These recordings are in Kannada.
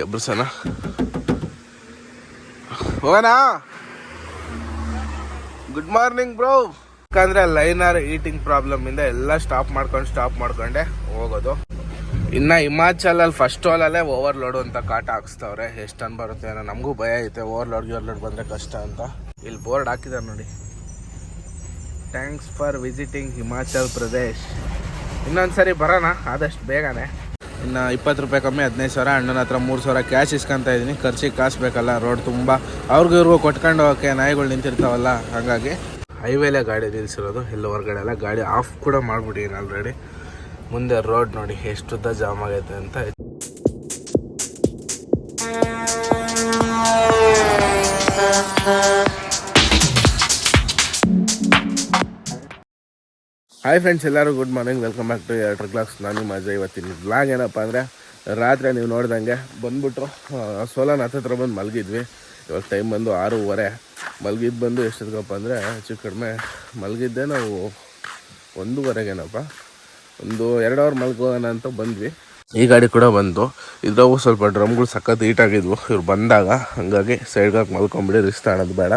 ಎಬ್ಬಿಸೋಣ ಹೋಗೋಣ ಗುಡ್ ಮಾರ್ನಿಂಗ್ ಬ್ರೋ ಯಾಕಂದ್ರೆ ಲೈನರ್ ಈಟಿಂಗ್ ಪ್ರಾಬ್ಲಮ್ ಇಂದ ಎಲ್ಲ ಸ್ಟಾಪ್ ಮಾಡ್ಕೊಂಡು ಸ್ಟಾಪ್ ಮಾಡ್ಕೊಂಡೆ ಹೋಗೋದು. ಇನ್ನ ಹಿಮಾಚಲಲ್ಲಿ ಫಸ್ಟ್ ಅಲ್ಲೇ ಓವರ್ಲೋಡ್ ಅಂತ ಕಾಟ ಹಾಕ್ಸ್ತವ್ರೆ. ಎಷ್ಟು ಟನ್ ಬರುತ್ತೆ ನಮಗೂ ಭಯ ಐತೆ. ಓವರ್ಲೋಡ್ ಗಿವರ್ಲೋಡ್ ಬಂದ್ರೆ ಕಷ್ಟ ಅಂತ. ಇಲ್ಲಿ ಬೋರ್ಡ್ ಹಾಕಿದಾರೆ ನೋಡಿ. Thanks for visiting Himachal Pradesh ಇನ್ನೊಂದ್ಸರಿ ಬರೋಣ, ಆದಷ್ಟು ಬೇಗನೆ. ಇನ್ನು ಇಪ್ಪತ್ತು ರೂಪಾಯಿ ಕಮ್ಮಿ, ಹದಿನೈದು ಸಾವಿರ, ಅಣ್ಣನ ಹತ್ರ ಮೂರು ಸಾವಿರ ಕ್ಯಾಶ್ ಇಸ್ಕೊಂತ ಇದ್ದೀನಿ ಖರ್ಚಿಗೆ ಕಾಸು ಬೇಕಲ್ಲ ರೋಡ್ ತುಂಬ. ಅವ್ರಿಗೂ ಇವ್ರಿಗೂ ಕೊಟ್ಕೊಂಡು ಹೋಗೋಕ್ಕೆ ನಾಯಿಗಳು ನಿಂತಿರ್ತಾವಲ್ಲ, ಹಾಗಾಗಿ ಹೈವೇಲೇ ಗಾಡಿ ನಿಲ್ಲಿಸಿರೋದು ಎಲ್ಲ ಹೊರಗಡೆ ಎಲ್ಲ ಗಾಡಿ ಆಫ್ ಕೂಡ ಮಾಡ್ಬಿಡೀನಿ ಆಲ್ರೆಡಿ ಮುಂದೆ ರೋಡ್ ನೋಡಿ ಎಷ್ಟುದ್ದ ಜಾಮ್ ಆಗೈತೆ ಅಂತ ಹಾಯ್ ಫ್ರೆಂಡ್ಸ್ ಎಲ್ಲರೂ good morning welcome back to ಎರಡು ಕ್ಲಾಕ್ಸ್ ನಾನು ಮಜಾ ಇವತ್ತಿನ ಬ್ಲಾಗ್ ಏನಪ್ಪ ಅಂದರೆ, ರಾತ್ರಿ ನೀವು ನೋಡ್ದಂಗೆ ಬಂದ್ಬಿಟ್ರು. ಸೋಲಾನ ಹತ್ರ ಬಂದು ಮಲಗಿದ್ವಿ. ಇವಾಗ ಟೈಮ್ ಬಂದು ಆರೂವರೆ. ಮಲಗಿದ್ದು ಬಂದು ಎಷ್ಟೊತ್ತಪ್ಪ ಅಂದರೆ, ಹೆಚ್ಚು ಕಡಿಮೆ ಮಲಗಿದ್ದೆ ನಾವು ಒಂದೂವರೆಗೇನಪ್ಪ. ಒಂದು ಎರಡು ಅವರ್ ಮಲ್ಕೋಣ ಅಂತ ಬಂದ್ವಿ. ಈ ಗಾಡಿ ಕೂಡ ಬಂತು. ಇದ್ರಾಗೂ ಸ್ವಲ್ಪ ಡ್ರಮ್ಗಳು ಸಖತ್ ಈಟಾಗಿದ್ವು ಇವ್ರು ಬಂದಾಗ ಹಂಗಾಗಿ ಸೈಡ್ಗೆ ಹಾಕಿ ಮಲ್ಕೊಂಬಿಡಿ ರಿಸ್ಕ್ ತಗೊಳೋದು ಬೇಡ.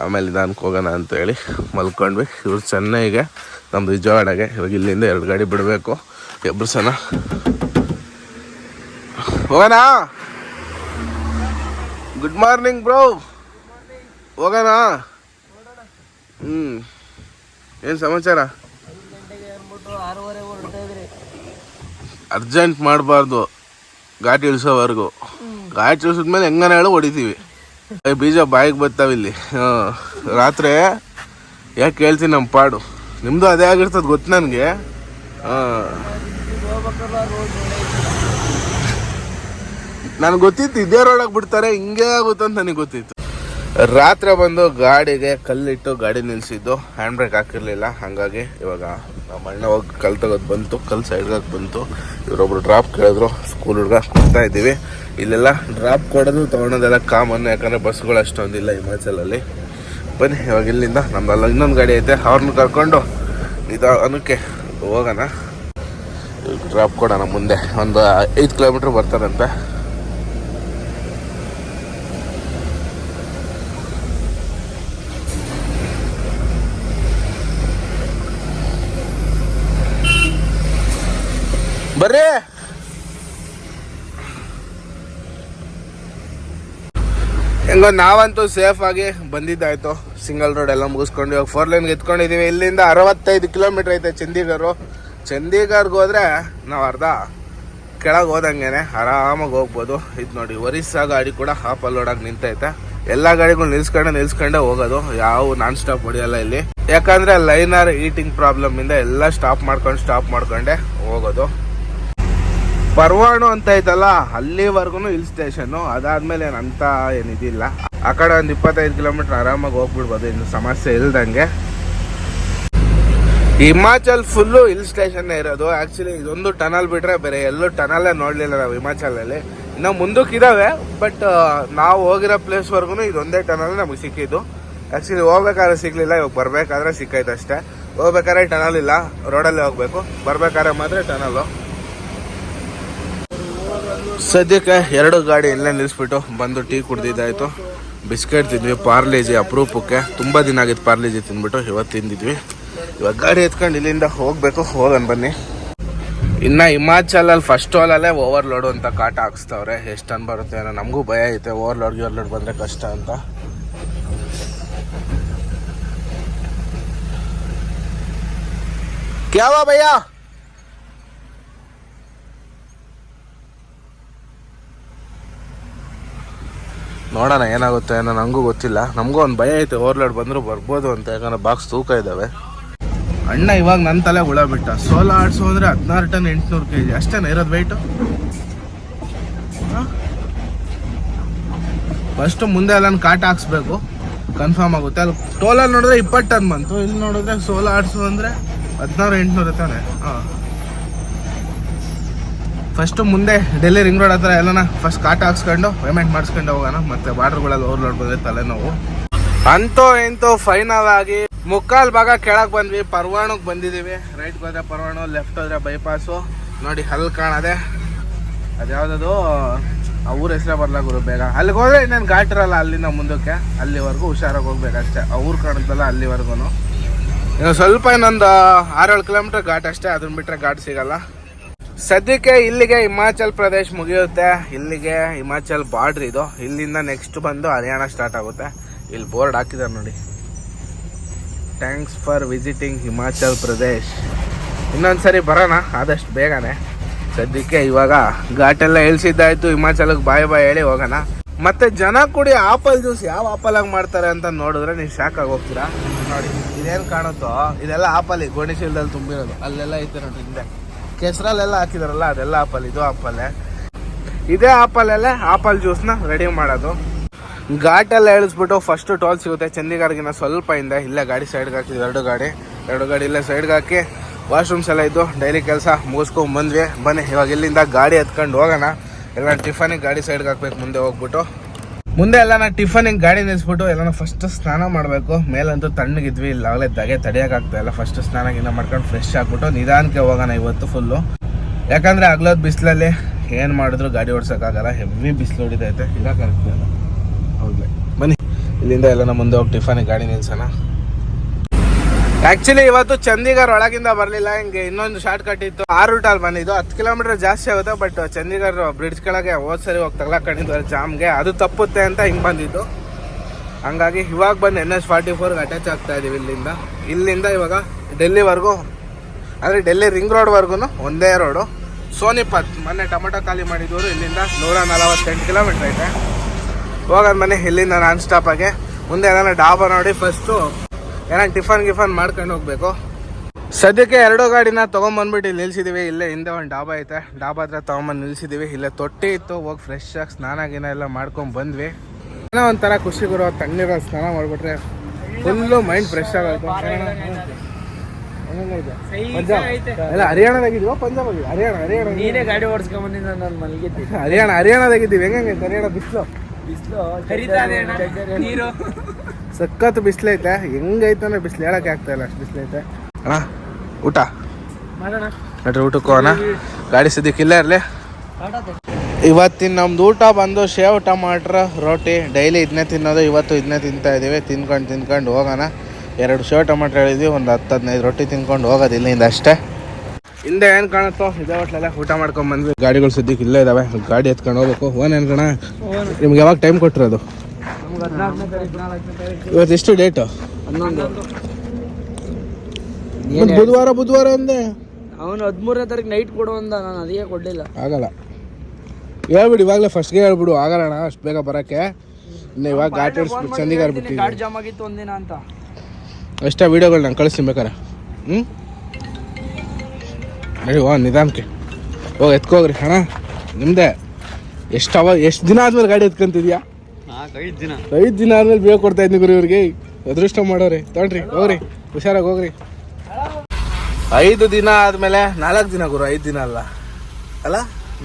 ಆಮೇಲೆ ನಿಧಾನಕ್ಕೆ ಹೋಗೋಣ ಅಂತೇಳಿ ಮಲ್ಕೊಂಡ್ವಿ. ಇವ್ರು ಚೆನ್ನೈಗೆ ನಮ್ಮದು ವಿಜಯವಾಡಗೆ. ಇವಾಗ ಇಲ್ಲಿಂದ ಎರಡು ಗಾಡಿ ಬಿಡಬೇಕು. ಎಬ್ಬಿಸೋಣ ಹೋಗೋಣ? ಗುಡ್ ಮಾರ್ನಿಂಗ್ ಬ್ರೋ ಹೋಗೋಣ? ಹ್ಞೂ ಏನು ಸಮಾಚಾರ? ಅರ್ಜೆಂಟ್ ಮಾಡಬಾರ್ದು. ಗಾಡಿ ಇಳಿಸೋವರೆಗೂ. ಗಾಡಿ ಇಳಿಸಿದ್ಮೇಲೆ ಹೆಂಗನ ಹೇಳು ಹೊಡಿತೀವಿ. ಬೀಜ ಬಾಯಿಗೆ ಬರ್ತಾವ ಇಲ್ಲಿ. ರಾತ್ರಿ ಯಾಕೆ ಹೇಳ್ತೀನಿ ನಮ್ಮ ಪಾಡು? ನಿಮ್ಮದು ಅದೇ ಆಗಿರ್ತದೆ ಗೊತ್ತು ನನಗೆ. ನನಗೆ ಗೊತ್ತಿತ್ತು, ಇದೇ ರೋಡಾಗ ಬಿಡ್ತಾರೆ, ಹಿಂಗೆ ಆಗುತ್ತೆ ಅಂತ ನನಗೆ ಗೊತ್ತಿತ್ತು. ರಾತ್ರಿ ಬಂದು ಗಾಡಿಗೆ ಕಲ್ಲಿಟ್ಟು ಗಾಡಿ ನಿಲ್ಸಿದ್ದು ಹ್ಯಾಂಡ್ ಬ್ರೇಕ್ ಹಾಕಿರಲಿಲ್ಲ, ಹಾಗಾಗಿ ಇವಾಗ ನಮ್ಮ ಅಣ್ಣ ಹೋಗಿ ಕಲ್ ತೆಗೋದು ಬಂತು, ಕಲ್ ಸೈಡ್ಗೆ ಬಂತು. ಇವರೊಬ್ರು ಡ್ರಾಪ್ ಕೇಳಿದ್ರು ಸ್ಕೂಲ್ ಹುಡುಗ ಕೊಡ್ತಾ ಇದ್ದೀವಿ. ಇಲ್ಲೆಲ್ಲ ಡ್ರಾಪ್ ಕೊಡೋದು ತೊಗೊಳೋದೆಲ್ಲ ಕಾಮನ್ ಯಾಕಂದರೆ ಬಸ್ಗಳು ಅಷ್ಟೊಂದಿಲ್ಲ ಹಿಮಾಚಲಲ್ಲಿ. ಬನ್ನಿ, ಇವಾಗ ಇಲ್ಲಿಂದ ನಮ್ದಲ್ಲ ಇನ್ನೊಂದು ಗಾಡಿ ಐತೆ ಅವ್ರನ್ನ ಕರ್ಕೊಂಡು ನಿಧಾನಕ್ಕೆ ಹೋಗೋಣ. ಡ್ರಾಪ್ ಕೊಡೋಣ ಮುಂದೆ. ಒಂದು ಐದು ಕಿಲೋಮೀಟ್ರ್ ಬರ್ತಾರಂತೆ. ಬರ್ರಿ. ಹೆಂಗೋ ನಾವಂತೂ ಸೇಫ್ ಆಗಿ ಬಂದಿದ್ದಾಯ್ತು. ಸಿಂಗಲ್ ರೋಡ್ ಎಲ್ಲ ಮುಗಿಸ್ಕೊಂಡು ಇವಾಗ ಫೋರ್ ಲೈನ್ಗೆ ಎತ್ಕೊಂಡಿದೀವಿ. ಇಲ್ಲಿಂದ ಅರವತ್ತೈದು ಕಿಲೋಮೀಟರ್ ಐತೆ ಚಂದೀಗರು ಚಂಡೀಗಢಗೆ ಹೋದ್ರೆ ನಾವು ಅರ್ಧ ಕೆಳಗೆ ಹೋದಂಗೆನೆ ಆರಾಮಾಗಿ ಹೋಗ್ಬೋದು. ಇದು ನೋಡಿ, ಒರಿಸ್ಸಾ ಗಾಡಿ ಕೂಡ ಹಾಫ್ ಅಲ್ಲೋಡಾಗಿ ನಿಂತೈತೆ. ಎಲ್ಲ ಗಾಡಿಗಳು ನಿಲ್ಸ್ಕೊಂಡೆ ನಿಲ್ಸ್ಕೊಂಡೆ ಹೋಗೋದು. ಯಾವ ನಾನ್ ಸ್ಟಾಪ್ ಹೊಡಿಯಲ್ಲ ಇಲ್ಲಿ. ಯಾಕಂದ್ರೆ ಲೈನರ್ ಈಟಿಂಗ್ ಪ್ರಾಬ್ಲಮ್ ಇಂದ ಎಲ್ಲ ಸ್ಟಾಪ್ ಮಾಡ್ಕೊಂಡು ಸ್ಟಾಪ್ ಮಾಡ್ಕೊಂಡೆ ಹೋಗೋದು. ಪರ್ವಾಣು ಅಂತ ಐತಲ್ಲ ಅಲ್ಲಿವರೆಗೂ ಹಿಲ್ ಸ್ಟೇಷನ್ ಅದಾದ್ಮೇಲೆ ಅಂತ ಏನಿದಿಲ್ಲ. ಆ ಕಡೆ ಒಂದು ಇಪ್ಪತ್ತೈದು ಕಿಲೋಮೀಟರ್ ಆರಾಮಾಗಿ ಹೋಗ್ಬಿಡ್ಬೋದು, ಇನ್ನು ಸಮಸ್ಯೆ ಇಲ್ದಂಗೆ. ಹಿಮಾಚಲ್ ಫುಲ್ಲು ಹಿಲ್ ಸ್ಟೇಷನ್ ಇರೋದು. ಆಕ್ಚುಲಿ ಇದೊಂದು ಟನಲ್ ಬಿಟ್ರೆ ಬೇರೆ ಎಲ್ಲೂ ಟನಲ್ಲೇ ನೋಡಲಿಲ್ಲ ನಾವು ಹಿಮಾಚಲಲ್ಲಿ. ಇನ್ನು ಮುಂದಕ್ಕೆ ಇದಾವೆ ಬಟ್ ನಾವು ಹೋಗಿರೋ ಪ್ಲೇಸ್ವರೆಗೂ ಇದೊಂದೇ ಟನಲ್ ನಮಗೆ ಸಿಕ್ಕಿದ್ದು. ಆಕ್ಚುಲಿ ಹೋಗ್ಬೇಕಾದ್ರೆ ಸಿಗಲಿಲ್ಲ, ಇವಾಗ ಬರಬೇಕಾದ್ರೆ ಸಿಕ್ಕೈತೆ ಅಷ್ಟೇ ಹೋಗ್ಬೇಕಾದ್ರೆ ಟನಲ್ ಇಲ್ಲ ರೋಡಲ್ಲೇ ಹೋಗ್ಬೇಕು. ಬರ್ಬೇಕಾದ್ರೆ ಮಾತ್ರ ಟನಲ್ಲು ಸದ್ಯಕ್ಕೆ ಎರಡು ಗಾಡಿ ಎಲ್ಲ ನಿಲ್ಲಿಸ್ಬಿಟ್ಟು ಬಂದು ಟೀ ಕುಡ್ದಿದ್ದಾಯ್ತು. ಬಿಸ್ಕೆಟ್ ತಿಂದ್ವಿ, ಪಾರ್ಲೇಜಿ ಅಪರೂಪಕ್ಕೆ. ತುಂಬ ದಿನ ಆಗಿತ್ತು ಪಾರ್ಲೇಜಿ ತಿಂದ್ಬಿಟ್ಟು, ಇವತ್ತು ತಿಂದಿದ್ವಿ. ಇವಾಗ ಗಾಡಿ ಎತ್ಕೊಂಡು ಇಲ್ಲಿಂದ ಹೋಗಬೇಕು, ಹೋಗೋಣ ಬನ್ನಿ. ಇನ್ನ ಹಿಮಾಚಲಲ್ಲಿ ಫಸ್ಟ್ ಅಲ್ಲೇ ಓವರ್ಲೋಡ್ ಅಂತ ಕಾಟ ಹಾಕ್ಸ್ತವ್ರೆ. ಎಷ್ಟು ಬರುತ್ತೆ ಅನ್ನೋ ನಮಗೂ ಭಯ ಐತೆ. ಓವರ್ಲೋಡ್ ಲೋಡ್ ಬಂದ್ರೆ ಕಷ್ಟ ಅಂತ. ಯಾವ ಭಯ್ಯ? ನೋಡೋಣ ಏನಾಗುತ್ತೆ ಅನ್ನೋ ನನಗೂ ಗೊತ್ತಿಲ್ಲ. ನಮಗೂ ಒಂದು ಭಯ ಐತೆ ಓವರ್ಲೋಡ್ ಬಂದರೂ ಬರ್ಬೋದು ಅಂತ, ಯಾಕಂದ್ರೆ ಬಾಕ್ಸ್ ತೂಕ ಇದ್ದಾವೆ ಅಣ್ಣ ಇವಾಗ ನನ್ನ ತಲೆ ಹುಳ ಬಿಟ್ಟ. ಸೋಲ ಆಡ್ಸು ಅಂದರೆ ಹದಿನಾರು ಟನ್ ಎಂಟುನೂರು ಕೆ ಜಿ ಅಷ್ಟೇನ ಇರೋದು ವೆಯ್ಟು ಫಸ್ಟ್ ಮುಂದೆ ಎಲ್ಲ ಕಾಟ ಹಾಕ್ಸ್ಬೇಕು. ಕನ್ಫರ್ಮ್ ಆಗುತ್ತೆ. ಅಲ್ಲಿ ಟೋಲಲ್ಲಿ ನೋಡಿದ್ರೆ ಇಪ್ಪತ್ತು ಟನ್ ಬಂತು. ಇಲ್ಲಿ ನೋಡಿದ್ರೆ ಸೋಲ ಆಡ್ಸು ಅಂದರೆ ಹದಿನಾರು ಎಂಟುನೂರು ತಾನೆ. ಹಾಂ. ಫಸ್ಟ್ ಮುಂದೆ ಡೆಲ್ಲಿ ರಿಂಗ್ ರೋಡ್ ಹತ್ರ ಎಲ್ಲನ ಫಸ್ಟ್ ಕಾಟ ಹಾಕ್ಸ್ಕೊಂಡು ಪೇಮೆಂಟ್ ಮಾಡಿಸ್ಕೊಂಡು ಹೋಗೋಣ. ಮತ್ತೆ ಬಾರ್ಡರ್ಗಳಲ್ಲಿ ಓವರ್ಲೋಡ್ ಬಂದ್ರೆ ತಲೆನೋವು. ಅಂತೂ ಇಂತೂ ಫೈನಲ್ ಆಗಿ ಮುಕ್ಕಾಲ್ ಭಾಗ ಕೆಳಗೆ ಬಂದ್ವಿ. ಪರ್ವಾಣಕ್ಕೆ ಬಂದಿದ್ದೀವಿ ರೈಟ್ ಹೋದ್ರೆ ಪರ್ವಾಣು ಲೆಫ್ಟ್ ಹೋದ್ರೆ ಬೈಪಾಸು ನೋಡಿ ಅಲ್ಲಿ ಕಾಣದೆ. ಅದ್ಯಾವ್ದದು, ಆ ಊರ ಹೆಸರೇ ಬರಲ್ಲ ಗುರು, ಬೇಗ. ಅಲ್ಲಿಗೆ ಹೋದ್ರೆ ಇನ್ನೇನು ಘಾಟ್ ಇರಲ್ಲ ಅಲ್ಲಿಂದ ಮುಂದಕ್ಕೆ. ಅಲ್ಲಿವರೆಗೂ ಹುಷಾರಾಗಿ ಹೋಗ್ಬೇಕಷ್ಟೇ ಆ ಊರು ಕಾಣುತ್ತಲ್ಲ ಅಲ್ಲಿವರೆಗೂ ಇನ್ನು ಸ್ವಲ್ಪ ಇನ್ನೊಂದು ಆರೇಳು ಕಿಲೋಮೀಟರ್ ಘಾಟ್ ಅಷ್ಟೇ. ಅದನ್ನ ಬಿಟ್ಟರೆ ಘಾಟ್ ಸಿಗಲ್ಲ. ಸದ್ಯಕ್ಕೆ ಇಲ್ಲಿಗೆ ಹಿಮಾಚಲ್ ಪ್ರದೇಶ್ ಮುಗಿಯುತ್ತೆ. ಇಲ್ಲಿಗೆ ಹಿಮಾಚಲ್ ಬಾರ್ಡ್ರ್ ಇದು. ಇಲ್ಲಿಂದ ನೆಕ್ಸ್ಟ್ ಬಂದು ಹರಿಯಾಣ ಸ್ಟಾರ್ಟ್ ಆಗುತ್ತೆ. ಇಲ್ಲಿ ಬೋರ್ಡ್ ಹಾಕಿದ್ದಾರೆ ನೋಡಿ. Thanks for visiting Himachal Pradesh. ಇನ್ನೊಂದ್ಸರಿ ಬರೋಣ, ಆದಷ್ಟು ಬೇಗನೆ. ಸದ್ಯಕ್ಕೆ ಇವಾಗ ಘಾಟೆಲ್ಲ ಇಳಿಸಿದ್ದಾಯ್ತು. ಹಿಮಾಚಲಕ್ಕೆ ಬಾಯ್ ಬಾಯ್ ಹೇಳಿ ಹೋಗೋಣ. ಮತ್ತೆ ಜನ ಕೂಡಿ ಆಪಲ್ ಜ್ಯೂಸ್ ಯಾವ ಆಪಲ್ ಆಗಿ ಮಾಡ್ತಾರೆ ಅಂತ ನೋಡಿದ್ರೆ ನೀವು ಶಾಕ್ ಆಗಿ ಹೋಗ್ತೀರಾ. ನೋಡಿ, ಇದೇನು ಕಾಣುತ್ತೋ, ಇದೆಲ್ಲ ಆಪಲ್ ಗೋಣಿಶೀಲದಲ್ಲಿ ತುಂಬಿರೋದು. ಅಲ್ಲೆಲ್ಲ ಐತೆ ನೋಡಿ ಹಿಂದೆ. ಕೆಸರಲ್ಲೆಲ್ಲ ಹಾಕಿದಾರಲ್ಲ, ಅದೆಲ್ಲ ಆಪಲ್, ಇದು ಆಪಲ್ಲೆ ಇದೇ ಆಪಲಲ್ಲೇ ಆಪಲ್ ಜ್ಯೂಸ್ನ ರೆಡಿ ಮಾಡೋದು. ಘಾಟೆಲ್ಲ ಇಳಿಸ್ಬಿಟ್ಟು ಫಸ್ಟ್ ಟೋಲ್ ಸಿಗುತ್ತೆ. ಚಂಡೀಗಢಗಿನ ಸ್ವಲ್ಪ ಹಿಂದೆ, ಇಲ್ಲೇ ಗಾಡಿ ಸೈಡ್ಗೆ ಹಾಕಿದ್ವಿ ಎರಡು ಗಾಡಿ. ಎರಡು ಗಾಡಿ ಇಲ್ಲೇ ಸೈಡ್ಗೆ ಹಾಕಿ ವಾಶ್ರೂಮ್ಸ್ ಎಲ್ಲ ಇದ್ದು ಡೈಲಿ ಕೆಲಸ ಮುಗಿಸ್ಕೊಂಡ್ ಬಂದ್ವಿ. ಬನ್ನಿ, ಇವಾಗ ಇಲ್ಲಿಂದ ಗಾಡಿ ಎತ್ಕೊಂಡು ಹೋಗೋಣ. ಎಲ್ಲ ಟಿಫನಿಗೆ ಗಾಡಿ ಸೈಡ್ಗೆ ಹಾಕ್ಬೇಕು, ಮುಂದೆ ಹೋಗ್ಬಿಟ್ಟು. ಮುಂದೆ ಎಲ್ಲ ನಾ ಟಿಫನಿಗೆ ಗಾಡಿ ನಿಲ್ಲಿಸ್ಬಿಟ್ಟು ಎಲ್ಲ ಫಸ್ಟ್ ಸ್ನಾನ ಮಾಡಬೇಕು. ಮೇಲಂತೂ ತಣ್ಣಗಿದ್ವಿ ಇಲ್ಲಾಗಲೇ ದಗೆ ತಡೆಯೋಕ್ಕಾಗ್ತಾ ಇಲ್ಲ. ಫಸ್ಟ್ ಸ್ನಾನ ಗಿನ್ನ ಮಾಡ್ಕೊಂಡು ಫ್ರೆಶ್ ಆಗ್ಬಿಟ್ಟು ನಿಧಾನಕ್ಕೆ ಹೋಗೋಣ ಇವತ್ತು ಫುಲ್ಲು ಯಾಕಂದರೆ ಆಗ್ಲೋದು ಬಿಸಿಲಲ್ಲಿ ಏನು ಮಾಡಿದ್ರು ಗಾಡಿ ಓಡ್ಸೋಕ್ಕಾಗಲ್ಲ ಹೆವಿ ಬಿಸಿಲು ಹೊಡಿದೈತೆ ಇರೋಕ್ಕಾಗ್ತಿಲ್ಲ ಹೌದ್ಲೆ. ಬನ್ನಿ, ಇಲ್ಲಿಂದ ಎಲ್ಲ ಮುಂದೆ ಹೋಗಿ ಟಿಫನಿಗೆ ಗಾಡಿ ನಿಲ್ಸೋಣ. ಆಕ್ಚುಲಿ ಇವತ್ತು ಚಂದಿಗಾರ್ ಒಳಗಿಂದ ಬರಲಿಲ್ಲ, ಹಿಂಗೆ ಇನ್ನೊಂದು ಶಾರ್ಟ್ ಕಟ್ ಇತ್ತು. ಆ ರೂಟಲ್ಲಿ ಬಂದಿದ್ದು. ಹತ್ತು ಕಿಲೋಮೀಟರ್ ಜಾಸ್ತಿ ಆಗುತ್ತೆ ಬಟ್ ಚಂದಿಗಾರ್ ಬ್ರಿಡ್ಜ್ ಕೆಳಗೆ ಹೋದ್ ಸರಿ ಹೋಗಿ ತಗ್ಲಾಕೊಂಡಿದ್ದು ಜಾಮ್ಗೆ ಅದು ತಪ್ಪುತ್ತೆ ಅಂತ ಹಿಂಗೆ ಬಂದಿದ್ದು. ಹಂಗಾಗಿ ಇವಾಗ ಬಂದು ಎನ್ ಎಸ್ ಫಾರ್ಟಿ ಫೋರ್ಗೆ ಅಟ್ಯಾಚ್ ಆಗ್ತಾ ಇದೀವಿ ಇಲ್ಲಿಂದ. ಇಲ್ಲಿಂದ ಇವಾಗ ಡೆಲ್ಲಿವರೆಗೂ, ಅಂದರೆ ಡೆಲ್ಲಿ ರಿಂಗ್ ರೋಡ್ವರೆಗೂ ಒಂದೇ ರೋಡು ಸೋನಿಪತ್, ಮೊನ್ನೆ ಟೊಮೆಟೊ ಖಾಲಿ ಮಾಡಿದವರು ಇಲ್ಲಿಂದ ನೂರ ನಲವತ್ತೆಂಟು ಕಿಲೋಮೀಟ್ರ್ ಐತೆ. ಹೋಗೋದು ಮನೆ ಇಲ್ಲಿಂದ ನಾನ್ ಸ್ಟಾಪಾಗೆ ಮುಂದೆ ಏನಾರ ಡಾಬಾ ನೋಡಿ ಫಸ್ಟು ಏನಾರ ಟಿಫನ್ ಗಿಫನ್ ಮಾಡ್ಕೊಂಡು ಹೋಗ್ಬೇಕು? ಸದ್ಯಕ್ಕೆ ಎರಡು ಗಾಡಿನ ತೊಗೊಂಬಂದ್ಬಿಟ್ಟು ಇಲ್ಲಿ ನಿಲ್ಸಿದೀವಿ. ಇಲ್ಲೇ ಹಿಂದೆ ಒಂದು ಡಾಬಾ ಐತೆ. ಡಾಬಾ ಹತ್ರ ತೊಗೊಂಬಂದು ನಿಲ್ಸಿದೀವಿ. ಇಲ್ಲೇ ತೊಟ್ಟಿ ಇತ್ತು. ಹೋಗಿ ಫ್ರೆಶ್ ಆಗಿ ಸ್ನಾನ ಗಿನ ಎಲ್ಲ ಮಾಡ್ಕೊಂಡು ಬಂದ್ವಿ. ಏನೋ ಒಂಥರ ಖುಷಿ ಗುರು. ತಣ್ಣೀರಲ್ಲಿ ಸ್ನಾನ ಮಾಡಿಬಿಟ್ರೆ ಫುಲ್ಲು ಮೈಂಡ್ ಫ್ರೆಶ್ ಆಗುತ್ತೆ. ಹೆಂಗೈತೆ? ಪಂಜಾಬ್? ಎಲ್ಲ ಹರಿಯಾಣದಾಗಿದ್ವೋ ಪಂಜಾಬ್ ಆಗಿದೆ ಹರಿಯಾಣ ಹರಿಯಾಣ. ನೀನೇ ಗಾಡಿ ನಾನು ಮಲಗಿದ್ದೆ. ಹರಿಯಾಣ ಹರಿಯಾಣದಾಗಿದ್ದೀವಿ. ಹೆಂಗೈತೆ ಹರಿಯಾಣ ಬಿಸಿಲು. ನೀರು. ಸಖತ್ ಬಿಸಿಲೈತೆ ಹೆಂಗೈತೆ ಬಿಸಿಲು ಹೇಳಕ್ಕೆ ಆಗ್ತಾ ಇಲ್ಲ ಅಷ್ಟು ಬಿಸಿಲೈತೆ ಅಣ್ಣ ಊಟ? ನಡ್ರಿ ಊಟಕ್ಕೆ ಹೋಗೋಣ. ಗಾಡಿ ಸದ್ಯಕ್ಕೆ ಇಲ್ಲೇ ಇರಲಿ. ಇವತ್ತಿನ ನಮ್ದು ಊಟ ಬಂದು ಶೇವ್ ಮಾಡ್ರ ರೊಟ್ಟಿ. ಡೈಲಿ ಇದನ್ನೇ ತಿನ್ನೋದು ಇವತ್ತು ಇದನ್ನೇ ತಿಂತಾ ಇದ್ದೀವಿ ತಿನ್ಕೊಂಡು ತಿನ್ಕೊಂಡು ಹೋಗೋಣ. ಎರಡು ಶೇವ್ ಟಮಾಟ್ರ್ ಹೇಳಿದ್ವಿ ಒಂದು ಹತ್ತು ಹದಿನೈದು ರೊಟ್ಟಿ ತಿನ್ಕೊಂಡು ಹೋಗೋದು ಇಲ್ಲಿಂದ ಅಷ್ಟೇ. ಹಿಂದೆ ಏನು ಕಾಣುತ್ತೋ ಇದೇ ಹೋಟ್ಲೆಲ್ಲ ಊಟ ಮಾಡ್ಕೊಂಡು ಬಂದ್ವಿ. ಗಾಡಿಗಳು ಸದ್ಯಕ್ಕೆ ಇಲ್ಲೇ ಇದ್ದಾವೆ ಗಾಡಿ ಎತ್ಕೊಂಡು ಹೋಗ್ಬೇಕು. ಓನ್ ಕಣ? ನಿಮ್ಗೆ ಯಾವಾಗ ಟೈಮ್ ಕೊಟ್ಟಿರೋದು ಇವತ್ತು ಎಷ್ಟು ಡೇಟು ಹನ್ನೊಂದು ಬುಧವಾರ ಬುಧವಾರ ಅಂದೆ. ಅವನು ಹದಿಮೂರನೇ ತಾರೀಕು ನೈಟ್ ಕೊಡು ಅಂದ ನಾನು ಅದೇ ಕೊಡಲಿಲ್ಲ. ಆಗಲ್ಲ. ಹೇಳ್ಬಿಡು ಇವಾಗಲೇ ಫಸ್ಟ್ಗೆ ಹೇಳ್ಬಿಡು ಆಗಲ್ಲಣ ಅಷ್ಟು ಬೇಗ ಬರೋಕ್ಕೆ. ಇನ್ನು ಇವಾಗ ಘಾಟ್ ಇಡ್ಸ್ಬಿಟ್ಟು ಚಂದಿಗಾರ್ ಬಿಟ್ಟಿದ್ವಿ ಗಾಡಿ ಜಾಮ್ ಆಗಿತ್ತು ಒಂದಿನ ಅಂತ. ಅಷ್ಟೇ ವೀಡಿಯೋಗಳು ನಾನು ಕಳಿಸ್ತೀನಿ ಬೇಕಾರೆ. ಹ್ಞೂ ಹೇಳಿ ವಾ ನಿಧಾನಕ್ಕೆ. ಹೋಗಿ ಎತ್ಕೋಗ್ರಿ ಹಣ ನಿಮ್ಮದೇ ಎಷ್ಟು ಅವ ಎಷ್ಟು ದಿನ ಆದಮೇಲೆ ಗಾಡಿ ಎತ್ಕೊಂತಿದ್ಯಾ? ನಾಲ್ಕೈದು ದಿನ. ಐದು ದಿನ ಆದ್ಮೇಲೆ ಬೇಗ ಕೊಡ್ತಾ ಇದ್ನಿ ಗುರು ಇವ್ರಿಗೆ. ಅದೃಷ್ಟ ಮಾಡೋರಿ. ತೊಗೊಳ್ರಿ ಹೋಗ್ರಿ ಹುಷಾರಾಗಿ ಹೋಗ್ರಿ. ಐದು ದಿನ ಆದ್ಮೇಲೆ ನಾಲ್ಕು ದಿನ ಗುರು ಐದು ದಿನ ಅಲ್ಲ. ಅಲ್ಲ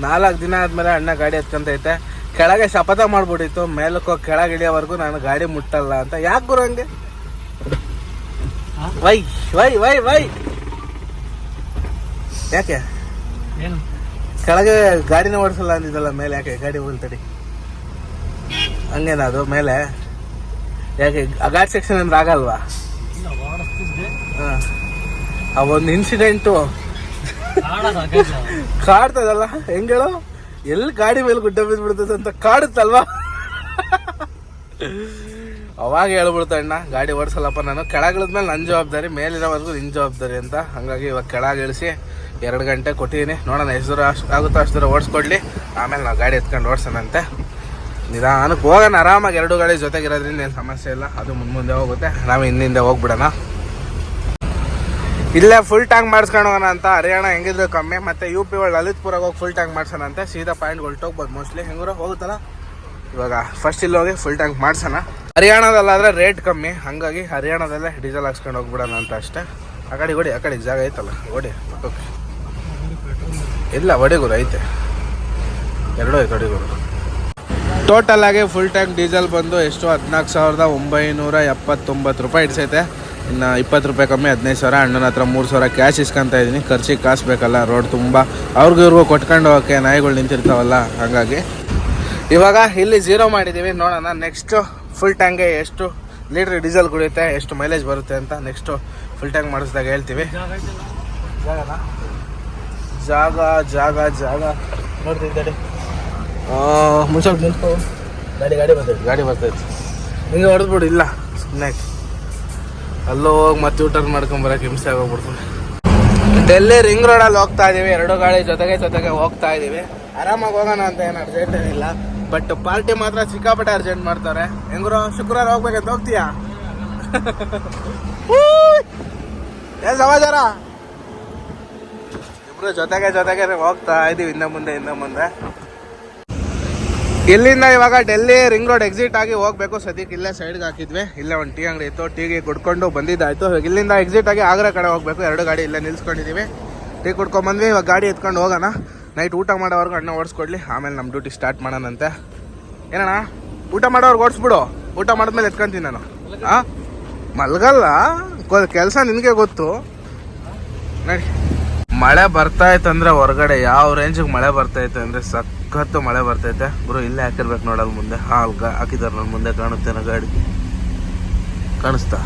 ನಾಲ್ಕು ದಿನ ಆದ್ಮೇಲೆ ಅಣ್ಣ ಗಾಡಿ ಎತ್ಕೊಂತೈತೆ ಕೆಳಗೆ ಶಪಥ ಮಾಡ್ಬಿಟ್ಟಿತ್ತು. ಮೇಲಕ್ಕೆ ಹೋಗಿ ಕೆಳಗೆ ಇಳಿಯೋವರೆಗೂ ನಾನು ಗಾಡಿ ಮುಟ್ಟಲ್ಲ ಅಂತ. ಯಾಕೆ ಗುರು ಹಂಗೆ? Why why why why. ಯಾಕೆ? ಏನು? ಕೆಳಗೆ ಗಾಡಿನ ಓಡಿಸಲ್ಲ ಅಂದಿದ್ದಲ್ಲ ಮೇಲೆ ಯಾಕೆ ಗಾಡಿ ಹೋಗ್ತಡಿ ಹಂಗೇನ ಅದು ಮೇಲೆ. ಯಾಕೆ ಘಾಟ್ ಸೆಕ್ಷನ್ ಅಂದ್ರೆ ಆಗಲ್ವಾ ಹಾ. ಆ ಒಂದು ಇನ್ಸಿಡೆಂಟು ಕಾಡ್ತದಲ್ಲ ಹೆಂಗೇಳು ಎಲ್ಲಿ ಗಾಡಿ ಮೇಲೆ ಗುಡ್ಡ ಬಿದ್ದ್ಬಿಡ್ತದೆ ಅಂತ ಕಾಡುತ್ತಲ್ವಾ? ಅವಾಗ ಹೇಳ್ಬಿಡ್ತ ಅಣ್ಣ ಗಾಡಿ ಓಡಿಸಲ್ಲಪ್ಪ ನಾನು. ಕೆಳಗಿಳಿದ್ಮೇಲೆ ನನ್ನ ಜವಾಬ್ದಾರಿ ಮೇಲಿರೋವರೆಗೂ ನಿನ್ನ ಜವಾಬ್ದಾರಿ ಅಂತ. ಹಂಗಾಗಿ ಇವಾಗ ಕೆಳಗೆ ಇಳಿಸಿ ಎರಡು ಗಂಟೆ ಕೊಟ್ಟಿದ್ದೀನಿ. ನೋಡೋಣ ಹೆಸರು ದೂರ ಅಷ್ಟು ಆಗುತ್ತೋ ಅಷ್ಟು ದೂರ ಓಡಿಸ್ಕೊಡ್ಲಿ. ಆಮೇಲೆ ನಾವು ಗಾಡಿ ಎತ್ಕೊಂಡು ಓಡಿಸೋಣಂತೆ. ನಿಧಾನಕ್ಕೆ ಹೋಗೋಣ, ಆರಾಮಾಗಿ ಎರಡು ಗಾಡಿ ಜೊತೆಗಿರೋದ್ರಿಂದ ಏನು ಸಮಸ್ಯೆ ಇಲ್ಲ. ಅದು ಮುಂದೆ ಮುಂದೆ ಹೋಗುತ್ತೆ. ನಾವು ಹಿಂದೆ ಹೋಗ್ಬಿಡೋಣ. ಇಲ್ಲೇ ಫುಲ್ ಟ್ಯಾಂಕ್ ಮಾಡಿಸ್ಕೊಂಡು ಹೋಗೋಣ ಅಂತ. ಹರಿಯಾಣ ಹೆಂಗಿದ್ರು ಕಮ್ಮಿ. ಮತ್ತೆ ಯು ಪಿ ಒಳ್ಳೆ ಲಲಿತ್ಪುರಾಗ ಹೋಗಿ ಫುಲ್ ಟ್ಯಾಂಕ್ ಮಾಡ್ಸೋಣ ಅಂತ. ಸೀದಾ ಪಾಯಿಂಟ್ ಹೊಲ್ಟೋಗ್ಬೋದು ಮೋಸ್ಟ್ಲಿ ಹೆಂಗೂರ ಹೋಗುತ್ತಲ್ಲ? ಇವಾಗ ಫಸ್ಟ್ ಇಲ್ಲಿ ಹೋಗಿ ಫುಲ್ ಟ್ಯಾಂಕ್ ಮಾಡ್ಸೋಣ. ಹರಿಯಾಣದಲ್ಲಾದ್ರೆ ರೇಟ್ ಕಮ್ಮಿ. ಹಾಗಾಗಿ ಹರಿಯಾಣದಲ್ಲೇ ಡೀಸೆಲ್ ಹಾಕ್ಸ್ಕೊಂಡು ಹೋಗ್ಬಿಡೋಣ ಅಂತ ಅಷ್ಟೇ. ಆ ಕಡೆ ಹೊಡಿ ಆ ಕಡೆ ಜಾಗ ಐತಲ್ಲ? ಹೊಡಿ ಓಕೆ. ಇಲ್ಲ, ಒಡೆಗೂರು ಐತೆ. ಎರಡೂ ಐತೆ ಹೊಡಿಗುರು ಟೋಟಲ್ ಆಗಿ ಫುಲ್ ಟ್ಯಾಂಕ್ ಡೀಸೆಲ್ ಬಂದು ಎಷ್ಟು? ಹದಿನಾಲ್ಕು ಸಾವಿರದ ಒಂಬೈನೂರ ಎಪ್ಪತ್ತೊಂಬತ್ತು ರೂಪಾಯಿ ಇಡ್ಸೈತೆ ಇನ್ನು ಇಪ್ಪತ್ತು ರೂಪಾಯಿ ಕಮ್ಮಿ, ಹದಿನೈದು ಸಾವಿರ. ಅಣ್ಣನ ಹತ್ರ ಮೂರು ಸಾವಿರ ಕ್ಯಾಶ್ ಇಸ್ಕೊಂತ ಇದ್ದೀನಿ. ಖರ್ಚಿಗೆ ಕಾಸು ಬೇಕಲ್ಲ ರೋಡ್ ತುಂಬ. ಅವ್ರಿಗೂ ಇವ್ರಿಗೂ ಕೊಟ್ಕೊಂಡು ಹೋಗೋಕ್ಕೆ ನಾಯಿಗಳು ನಿಂತಿರ್ತಾವಲ್ಲ, ಹಾಗಾಗಿ. ಇವಾಗ ಇಲ್ಲಿ ಜೀರೋ ಮಾಡಿದ್ದೀವಿ ನೋಡೋಣ ನೆಕ್ಸ್ಟು ಫುಲ್ ಟ್ಯಾಂಕ್ಗೆ ಎಷ್ಟು ಲೀಟ್ರ್ ಡೀಸೆಲ್ ಕುಡಿಯುತ್ತೆ, ಎಷ್ಟು ಮೈಲೇಜ್ ಬರುತ್ತೆ ಅಂತ ನೆಕ್ಸ್ಟು ಫುಲ್ ಟ್ಯಾಂಕ್ ಮಾಡಿಸಿದಾಗ ಹೇಳ್ತೀವಿ? ಜಾಗ ಜಾಗ ಜಾಗ. ನೋಡ್ತಿದ್ದೆ ಮುಂಚೆ ನಿಂತು ಗಾಡಿ ಗಾಡಿ ಬರ್ತೈತೆ ಗಾಡಿ ಬರ್ತೈತೆ ಹಿಂಗೆ ಹೊಡೆದ್ಬಿಡು ಇಲ್ಲ. ಸುಮ್ಮನೆ ಅಲ್ಲೋ ಹೋಗಿ ಮತ್ತೆ ಟರ್ನ್ ಮಾಡ್ಕೊಂಬರಕ್ಕೆ ಹಿಂಸೆ ಆಗೋಗ್ಬಿಡ್ತೀನಿ ಡೆಲ್ಲಿ ರಿಂಗ್ ರೋಡಲ್ಲಿ ಹೋಗ್ತಾ ಇದ್ದೀವಿ ಎರಡು ಗಾಡಿ ಜೊತೆಗೆ ಜೊತೆಗೆ ಹೋಗ್ತಾ ಇದ್ದೀವಿ ಆರಾಮಾಗಿ ಹೋಗೋಣ ಅಂತ ಏನು ಅರ್ಜೆಂಟ್ ಏನಿಲ್ಲ ಬಟ್ ಪಾರ್ಟಿ ಮಾತ್ರ ಸಿಕ್ಕಾಪಟ್ಟೆ ಅರ್ಜೆಂಟ್ ಮಾಡ್ತಾರೆ. ಹೆಂಗ್ರು ಶುಕ್ರವಾರ ಹೋಗ್ಬೇಕಂತ ಹೋಗ್ತೀಯಾ? ಏ ಸಮಾಚಾರ? ಇಬ್ರು ಜೊತೆಗೆ ಜೊತೆಗೆ ಹೋಗ್ತಾ ಇದೀವಿ ಇನ್ನ ಮುಂದೆ ಇನ್ನ ಮುಂದೆ. ಇಲ್ಲಿಂದ ಇವಾಗ ಡೆಲ್ಲಿ ರಿಂಗ್ ರೋಡ್ ಎಕ್ಸಿಟ್ ಆಗಿ ಹೋಗ್ಬೇಕು. ಸದ್ಯಕ್ಕೆ ಇಲ್ಲೇ ಸೈಡ್ಗೆ ಹಾಕಿದ್ವಿ. ಇಲ್ಲೇ ಒಂದು ಟೀ ಅಂಗಡಿ ಇತ್ತು. ಟೀಗೆ ಕುಡ್ಕೊಂಡು ಬಂದಿದ್ದಾಯ್ತು. ಇಲ್ಲಿಂದ ಎಕ್ಸಿಟ್ ಆಗಿ ಆಗ್ರಾ ಕಡೆ ಹೋಗ್ಬೇಕು. ಎರಡು ಗಾಡಿ ಇಲ್ಲೇ ನಿಲ್ಸ್ಕೊಂಡಿದ್ದೀವಿ ಟೀ ಕುಡ್ಕೊಂಡ್ ಬಂದ್ವಿ. ಇವಾಗ ಗಾಡಿ ಎತ್ಕೊಂಡು ಹೋಗೋಣ. ನೈಟ್ ಊಟ ಮಾಡೋವರೆಗೂ ಅಣ್ಣ ಓಡಿಸ್ಕೊಡ್ಲಿ. ಆಮೇಲೆ ನಮ್ಮ ಡ್ಯೂಟಿ ಸ್ಟಾರ್ಟ್ ಮಾಡೋಣಂತೆ. ಏನಣ್ಣ? ಊಟ ಮಾಡೋರ್ಗೆ ಓಡಿಸ್ಬಿಡು. ಊಟ ಮಾಡಿದ್ಮೇಲೆ ಎತ್ಕೊಂತೀನಿ ನಾನು. ಹಾಂ ಮಲ್ಗಲ್ಲ. ಕೆಲಸ ನಿನಗೆ ಗೊತ್ತು. ನಡಿ. ಮಳೆ ಬರ್ತಾ ಅಂದ್ರೆ ಹೊರಗಡೆ ಯಾವ ರೇಂಜಿಗೆ ಮಳೆ ಬರ್ತೈತೆ ಅಂದ್ರೆ ಸಖತ್ತು ಮಳೆ ಬರ್ತೈತೆ ಗುರು ಇಲ್ಲೇ ಹಾಕಿರ್ಬೇಕು ನೋಡಲ್ ಮುಂದೆ. ಹಾಲ್ ಹಾಕಿದಾರೆ ನನ್ನ ಮುಂದೆ ಕಾಣುತ್ತೇನೋ ಗಾಡಿ. ಕಾಣಿಸ್ತಾ?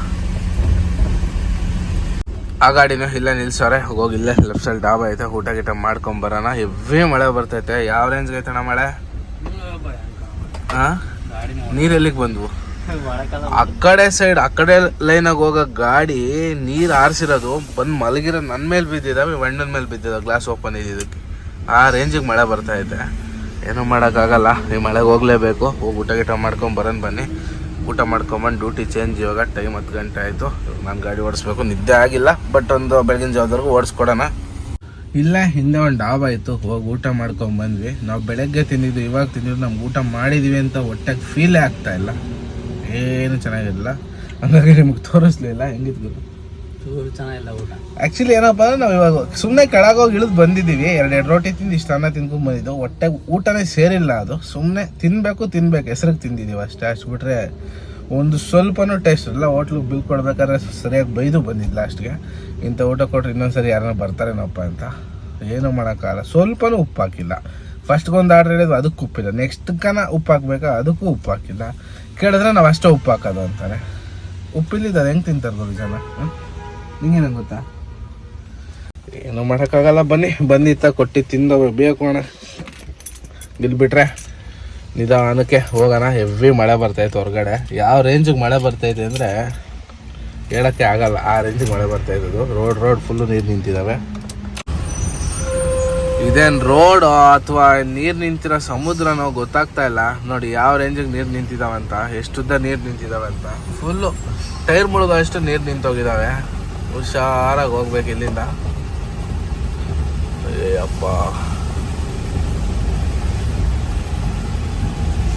ಆ ಗಾಡಿನೂ ಇಲ್ಲೇ ನಿಲ್ಸವ್ರೆ. ಹೋಗಿ ಇಲ್ಲೇ ಲೆಫ್ಟ್ ಸೈಡ್ ಡಾಬಾ ಐತೆ. ಊಟ ಗೀಟ ಮಾಡ್ಕೊಂಡ್ ಬರೋಣ. ಹೆವಿ ಮಳೆ ಬರ್ತೈತೆ ಯಾವ ರೇಂಜ್ಗೆ ಐತಣ್ಣ ಮಳೆ? ಹಾ ನೀರ್ ಎಲ್ಲಿಗೆ ಬಂದ್ವು? ಆ ಸೈಡ್ ಆ ಕಡೆ ಲೈನಾಗ ಹೋಗೋ ಗಾಡಿ ನೀರು ಆರಿಸಿರೋದು, ಬಂದ್ ಮಲಗಿರೋ ನನ್ನ ಮೇಲೆ ಬಿದ್ದಿದಾವೆ ವಣ್ಣನ ಮೇಲೆ ಬಿದ್ದಿದಾವೆ ಗ್ಲಾಸ್ ಓಪನ್ ಇದ್ದಿದ್ದಕ್ಕೆ. ಆ ರೇಂಜಿಗೆ ಮಳೆ ಬರ್ತಾ ಇದೆ. ಏನೂ ಮಾಡೋಕ್ಕಾಗಲ್ಲ. ಈ ಮಳೆಗೆ ಹೋಗ್ಲೇಬೇಕು. ಹೋಗಿ ಊಟ ಗೀಟ ಮಾಡ್ಕೊಂಡ್ ಬರೋಣ ಬನ್ನಿ. ಊಟ ಮಾಡ್ಕೊಂಬಂದು ಡ್ಯೂಟಿ ಚೇಂಜ್ ಇವಾಗ ಟೈಮ್ ಹತ್ತು ಗಂಟೆ ಆಯಿತು. ನಾನು ಗಾಡಿ ಓಡಿಸ್ಬೇಕು. ನಿದ್ದೆ ಆಗಿಲ್ಲ ಬಟ್ ಒಂದು ಬೆಳಗಿನ ಜಾವದವರೆಗೂ ಓಡಿಸ್ಕೊಡೋಣ. ಇಲ್ಲ, ಹಿಂದೆ ಒಂದು ಡಾಬಾ ಇತ್ತು. ಹೋಗಿ ಊಟ ಮಾಡ್ಕೊಂಡ್ ಬಂದ್ವಿ. ನಾವು ಬೆಳಗ್ಗೆ ತಿಂದಿದ್ದು, ಇವಾಗ ತಿಂದಿದ್ದು ನಮ್ಗೆ ಊಟ ಮಾಡಿದೀವಿ ಅಂತ ಹೊಟ್ಟೆಗೆ ಫೀಲೇ ಆಗ್ತಾ ಇಲ್ಲ. ಏನು ಚೆನ್ನಾಗಿರಲಿಲ್ಲ. ಹಂಗಾಗಿ ನಿಮ್ಗೆ ತೋರಿಸ್ಲಿಲ್ಲ ಹೆಂಗಿತ್ತು ಚೂರು ಚೆನ್ನಾಗಿಲ್ಲ ಊಟ. ಆ್ಯಕ್ಚುಲಿ ಏನಪ್ಪ ಅಂದ್ರೆ ನಾವು ಇವಾಗ ಸುಮ್ಮನೆ ಕೆಳಗೋಗಿ ಇಳಿದು ಬಂದಿದ್ದೀವಿ. ಎರಡು ಎರಡು ರೋಟಿ ತಿಂದು ಇಷ್ಟು ಅನ್ನ ತಿನ್ಕೊಂಡ್ ಬಂದಿದ್ದು. ಹೊಟ್ಟೆಗೆ ಊಟನೇ ಸೇರಿಲ್ಲ ಅದು. ಸುಮ್ಮನೆ ತಿನ್ನಬೇಕು ತಿನ್ಬೇಕು. ಹೆಸ್ರಿಗೆ ತಿಂದಿದ್ದೀವಿ ಅಷ್ಟೇ. ಅಷ್ಟು ಬಿಟ್ರೆ ಒಂದು ಸ್ವಲ್ಪನೂ ಟೇಸ್ಟ್ ಇಲ್ಲ. ಹೋಟ್ಲಿಗೆ ಬಿಲ್ ಕೊಡ್ಬೇಕಾದ್ರೆ ಸರಿಯಾಗಿ ಬೈದು ಬಂದಿದ್ದು ಲಾಸ್ಟ್ಗೆ ಇಂಥ ಊಟ ಕೊಟ್ರೆ ಇನ್ನೊಂದ್ಸರಿ ಯಾರನ್ನ ಬರ್ತಾರೇನಪ್ಪ ಅಂತ. ಏನೂ ಮಾಡೋಕ್ಕಾಗಲ್ಲ. ಸ್ವಲ್ಪನೂ ಉಪ್ಪು ಹಾಕಿಲ್ಲ. ಫಸ್ಟ್ಗೊಂದು ಆರ್ಡ್ರ್ ಹೇಳಿದ್ವಿ ಅದಕ್ಕೆ ಉಪ್ಪಿಲ್ಲ. ನೆಕ್ಸ್ಟ್ ಕನ ಉಪ್ಪು ಹಾಕ್ಬೇಕಾ ಅದಕ್ಕೂ ಉಪ್ಪು ಹಾಕಿಲ್ಲ. ಕೇಳಿದ್ರೆ ನಾವು ಅಷ್ಟೇ ಉಪ್ಪು ಹಾಕೋದು ಅಂತಾರೆ. ಉಪ್ಪಿಲ್ಲದ ಹೆಂಗೆ ತಿಂತಾರೆ ಗುರು ಜನ ನಿಂಗೇನ ಗೊತ್ತಾ? ಏನು ಮಾಡೋಕ್ಕಾಗಲ್ಲ, ಬನ್ನಿ ಬಂದಿತ್ತ ಕೊಟ್ಟು ತಿಂದ ಬೇಕು ಅಣ್ಣ. ಬಿಟ್ರೆ ನಿಧಾನಕ್ಕೆ ಹೋಗೋಣ. ಹೆವಿ ಮಳೆ ಬರ್ತೈತೆ ಹೊರಗಡೆ. ಯಾವ ರೇಂಜಿಗೆ ಮಳೆ ಬರ್ತೈತೆ ಅಂದರೆ ಹೇಳೋಕ್ಕೆ ಆಗಲ್ಲ. ಆ ರೇಂಜಿಗೆ ಮಳೆ ಬರ್ತಾ ಅದು ರೋಡ್ ರೋಡ್ ಫುಲ್ಲು ನೀರು ನಿಂತಿದ್ದಾವೆ ಇದೇನು ರೋಡ್ ಅಥವಾ ನೀರು ನಿಂತಿರೋ ಸಮುದ್ರನೋ ಗೊತ್ತಾಗ್ತಾ ಇಲ್ಲ. ನೋಡಿ, ಯಾವ ರೇಂಜಿಗೆ ನೀರು ನಿಂತಿದಾವಂತ? ಎಷ್ಟುದ್ದ ನೀರು ನಿಂತಿದಾವೆ ಅಂತ ಫುಲ್ಲು ಟೈರ್ ಮುಳುಗೋ ಅಷ್ಟು ನೀರು ನಿಂತೋಗಿದ್ದಾವೆ ಹುಷಾರಾಗಿ ಹೋಗ್ಬೇಕು ಇಲ್ಲಿಂದ. ಅಯ್ಯಪ್ಪ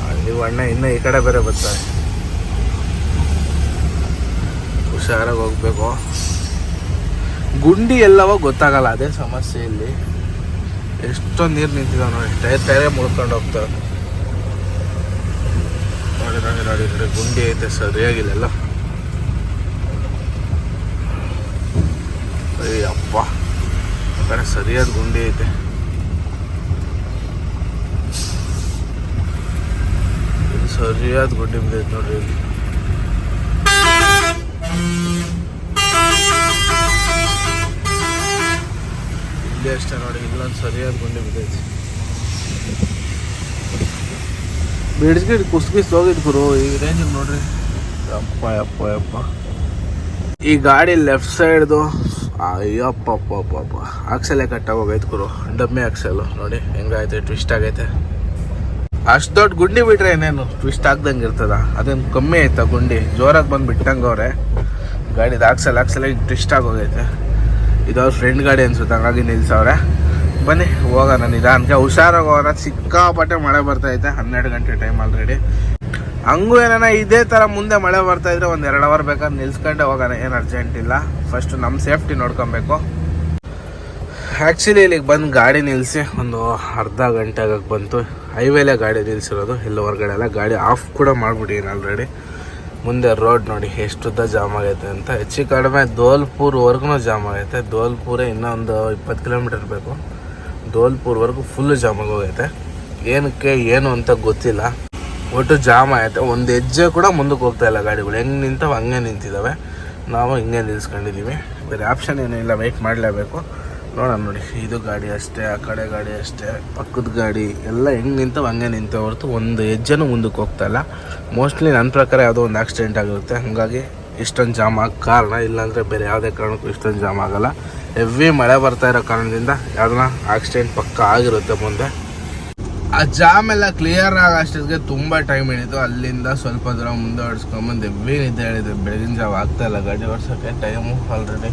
ಅಲ್ಲಿ ಅಣ್ಣ ಇನ್ನೂ ಈ ಕಡೆ ಬೇರೆ ಬರ್ತಾರೆ ಹುಷಾರಾಗಿ ಹೋಗ್ಬೇಕು. ಗುಂಡಿ ಎಲ್ಲವೋ ಗೊತ್ತಾಗಲ್ಲ, ಅದೇ ಸಮಸ್ಯೆ ಇಲ್ಲಿ. ಎಷ್ಟೊಂದು ನೀರು ನಿಂತಿದ್ದ ನೋಡಿ. ಟೈರ್ ಟೈರೇ ಮುಳ್ಕೊಂಡು ಹೋಗ್ತಾರೆ ನೋಡಿ ನೋಡಿ ನೋಡಿ ಕಡೆ ಗುಂಡಿ ಐತೆ ಸರಿಯಾಗಿಲ್ಲ ಅಯ್ಯಪ್ಪ ಕಡೆ ಸರಿಯಾದ ಗುಂಡಿ ಐತೆ. ಸರಿಯಾದ ಗುಂಡಿ ಬಿದ್ದೈತೆ ಇಲ್ಲಿ. ಇಲ್ಲಿ ಅಷ್ಟೇ ನೋಡಿ ಇಲ್ಲೊಂದು ಸರಿಯಾದ ಗುಂಡಿ ಬಿದ್ದೈತಿ. ಬಿಡ್ಸ್ಗಿಡ್ ಕುಸ್ಗಿಸ್ ಹೋಗಿದ್ ಗುರು ಈ ರೇಂಜ್ ನೋಡ್ರಿ. ಅಪ್ಪ ಅಪ್ಪ ಅಪ್ಪ ಈ ಗಾಡಿ ಲೆಫ್ಟ್ ಸೈಡ್ದು ಅಯ್ಯಪ್ಪಪ್ಪಪ್ಪ ಆಕ್ಸೆಲೆ ಕಟ್ಟಾಗ ಹೋಗೈತೆ ಗುರು ಡಮ್ಮಿ ಆಕ್ಸೆಲ್ ನೋಡಿ ಹೆಂಗಾಯ್ತು ಟ್ವಿಸ್ಟ್ ಆಗೈತೆ. ಅಷ್ಟು ದೊಡ್ಡ ಗುಂಡಿ ಬಿಟ್ರೆ ಏನೇನು? ಟ್ವಿಸ್ಟ್ ಆಗ್ದಂಗೆ ಇರ್ತದ. ಅದೇನು ಕಮ್ಮಿ ಆಯ್ತಾ ಗುಂಡಿ? ಜೋರಾಗಿ ಬಂದು ಬಿಟ್ಟಂಗೆ ಅವ್ರೆ. ಗಾಡಿದು ಆಕ್ಸಲ್ ಆಕ್ಸಲ್ ಟ್ವಿಸ್ಟ್ ಆಗೋಗೈತೆ ಇದು ಫ್ರೆಂಡ್ ಗಾಡಿ ಅನ್ಸುತ್ತೆ, ಹಂಗಾಗಿ ನಿಲ್ಸವ್ರೆ. ಬನ್ನಿ, ಹೋಗೋಣ ನಿಧಾನಕ್ಕೆ. ಹುಷಾರಾಗಿ ಹೋಗೋಣ. ಸಿಕ್ಕಾಪಟ್ಟೆ ಮಳೆ ಬರ್ತೈತೆ ಹನ್ನೆರಡು ಗಂಟೆ ಟೈಮ್ ಆಲ್ರೆಡಿ ಹಂಗೂ ಏನಾನ ಇದೇ ಥರ ಮುಂದೆ ಮಳೆ ಬರ್ತಾ ಇದ್ರೆ ಒಂದು ಎರಡು ಅವರ್ ಬೇಕಾದ್ರೆ ನಿಲ್ಸ್ಕೊಂಡೆ ಹೋಗೋಣ, ಏನು ಅರ್ಜೆಂಟ್ ಇಲ್ಲ. ಫಸ್ಟ್ ನಮ್ಮ ಸೇಫ್ಟಿ ನೋಡ್ಕೊಬೇಕು. ಆ್ಯಕ್ಚುಲಿ ಇಲ್ಲಿಗೆ ಬಂದು ಗಾಡಿ ನಿಲ್ಲಿಸಿ ಒಂದು ಅರ್ಧ ಗಂಟೆ ಆಗಕ್ಕೆ ಬಂತು. ಹೈವೇಲೆ ಗಾಡಿ ನಿಲ್ಸಿರೋದು ಎಲ್ಲ ಹೊರಗಡೆ ಎಲ್ಲ ಗಾಡಿ ಆಫ್ ಕೂಡ ಮಾಡ್ಬಿಟ್ಟಿದ್ದೀನಿ ಆಲ್ರೆಡಿ ಮುಂದೆ ರೋಡ್ ನೋಡಿ ಎಷ್ಟುದ್ದ ಜಾಮ್ ಆಗೈತೆ ಅಂತ. ಹೆಚ್ಚು ಕಡಿಮೆ ಧೋಲ್ಪುರ್ವರೆಗೂ ಜಾಮ್ ಆಗೈತೆ. ಧೋಲ್ಪುರೇ ಇನ್ನೊಂದು ಇಪ್ಪತ್ತು ಕಿಲೋಮೀಟರ್ ಬೇಕು ಧೋಲ್ಪುರ್ವರೆಗೂ ಫುಲ್ಲು ಜಾಮ್ ಆಗೋಗೈತೆ. ಏನಕ್ಕೆ, ಏನು ಅಂತ ಗೊತ್ತಿಲ್ಲ. ಒಟ್ಟು ಜಾಮ್ ಆಗೈತೆ. ಒಂದು ಹೆಜ್ಜೆ ಕೂಡ ಮುಂದಕ್ಕೆ ಹೋಗ್ತಾ ಇಲ್ಲ ಗಾಡಿಗಳು. ಹೆಂಗೆ ನಿಂತಾವೆ, ಹಂಗೆ ನಿಂತಿದ್ದಾವೆ ನಾವು ಹಿಂಗೆ ನಿಲ್ಲಿಸ್ಕೊಂಡಿದ್ದೀವಿ ಬೇರೆ ಆಪ್ಷನ್ ಏನೂ ಇಲ್ಲ. ವೆಯ್ಟ್ ಮಾಡಲೇಬೇಕು. ನೋಡೋಣ ನೋಡಿ, ಇದು ಗಾಡಿ ಅಷ್ಟೇ, ಆ ಕಡೆ ಗಾಡಿ ಅಷ್ಟೇ, ಪಕ್ಕದ ಗಾಡಿ, ಎಲ್ಲ ಹೆಂಗೆ ನಿಂತವ ಹಂಗೆ ನಿಂತವ ಹೊರತು ಒಂದು ಹೆಜ್ಜೆನೂ ಮುಂದಕ್ಕೆ ಹೋಗ್ತಾ ಇಲ್ಲ. ಮೋಸ್ಟ್ಲಿ ನನ್ನ ಪ್ರಕಾರ ಯಾವುದೋ ಒಂದು ಆಕ್ಸಿಡೆಂಟ್ ಆಗಿರುತ್ತೆ. ಹಾಗಾಗಿ ಇಷ್ಟೊಂದು ಜಾಮ್ ಆಗೋ ಕಾರಣ ಇಲ್ಲಾಂದರೆ ಬೇರೆ ಯಾವುದೇ ಕಾರಣಕ್ಕೂ ಇಷ್ಟೊಂದು ಜಾಮ್ ಆಗೋಲ್ಲ. ಹೆವಿ ಮಳೆ ಬರ್ತಾ ಇರೋ ಕಾರಣದಿಂದ ಯಾವ್ದನ್ನ ಆಕ್ಸಿಡೆಂಟ್ ಪಕ್ಕ ಆಗಿರುತ್ತೆ ಮುಂದೆ. ಆ ಜಾಮ್ ಎಲ್ಲ ಕ್ಲಿಯರ್ ಆಗೋಷ್ಟೊತ್ತಿಗೆ ತುಂಬ ಟೈಮ್ ಹಿಡಿತು ಅಲ್ಲಿಂದ ಸ್ವಲ್ಪ ದೂರ ಮುಂದೆ ಹೊಡ್ಸ್ಕೊಂಬಂದು ಹೆವಿ ನಿದ್ದೆ ಹೇಳಿದೆ ಬೆಳಗಿನ ಜಾವ ಆಗ್ತಾ ಗಾಡಿ ಓಡಿಸೋಕ್ಕೆ ಟೈಮು ಆಲ್ರೆಡಿ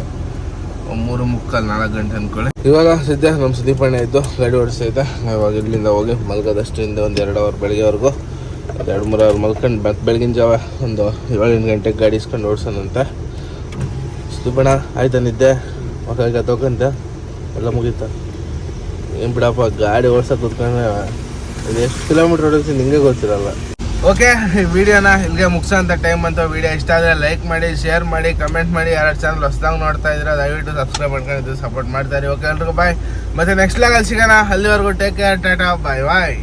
ಮೂರು ಮುಕ್ಕಾಲು ನಾಲ್ಕು ಗಂಟೆ ಅನ್ಕೊಳ್ಳಿ. ಇವಾಗ ಸದ್ಯ ನಮ್ಮ ಸುದೀಪಣ್ಣ ಇದ್ದು ಗಾಡಿ ಓಡಿಸ್ತೈತೆ ಇವಾಗ ಇಲ್ಲಿಂದ ಹೋಗಿ ಮಲ್ಗೋದಷ್ಟು ಹಿಂದೆ ಒಂದು ಎರಡು ಅವರ್ ಬೆಳಗ್ಗೆವರೆಗೂ ಎರಡು ಮೂರು ಅವರ್ ಮಲ್ಕೊಂಡು ಬೆಳ್ ಬೆಳಗಿನ ಜಾವ ಒಂದು ಏಳು ಎಂಟು ಗಂಟೆಗೆ ಗಾಡಿ ಇಸ್ಕೊಂಡು ಓಡಿಸೋಣಂತೆ ಸುದೀಪಣ್ಣ, ಆಯ್ತಾ ನಿದ್ದೆ? ಮಕ್ಕಳಿಗೆ ತಗೊಂತ ಎಲ್ಲ ಮುಗೀತ? ಏನು ಬಿಡಪ್ಪ, ಗಾಡಿ ಓಡ್ಸಕ್ಕೆ ಕೂತ್ಕೊಂಡ್ರೆ ಅದು ಎಷ್ಟು ಕಿಲೋಮೀಟ್ರ್ ಓಡಿಸ್ತೀನಿ ನಿಂಗೆ ಗೊತ್ತಿರಲ್ಲ. ಓಕೆ ವಿಡಿಯೋನ ಇಲ್ಲಿಗೆ ಮುಗಿಸೋಂಥ ಟೈಮ್ ಅಂತ ವಿಡಿಯೋ ಇಷ್ಟ ಆದರೆ ಲೈಕ್ ಮಾಡಿ ಶೇರ್ ಮಾಡಿ ಕಮೆಂಟ್ ಮಾಡಿ. ಯಾರು ಚಾನಲ್ ಹೊಸದಾಗಿ ನೋಡ್ತಾ ಇದ್ರೆ ದಯವಿಟ್ಟು ಸಬ್ಸ್ಕ್ರೈಬ್ ಮಾಡ್ಕೊಂಡಿದ್ದು ಸಪೋರ್ಟ್ ಮಾಡ್ತಾರೆ ಓಕೆ ಎಲ್ರಿಗೂ ಬಾಯ್ ಮತ್ತೆ ನೆಕ್ಸ್ಟ್ ಲೆಗಲ್ ಸಿಗೋಣ. ಅಲ್ಲಿವರೆಗೂ take care tata bye bye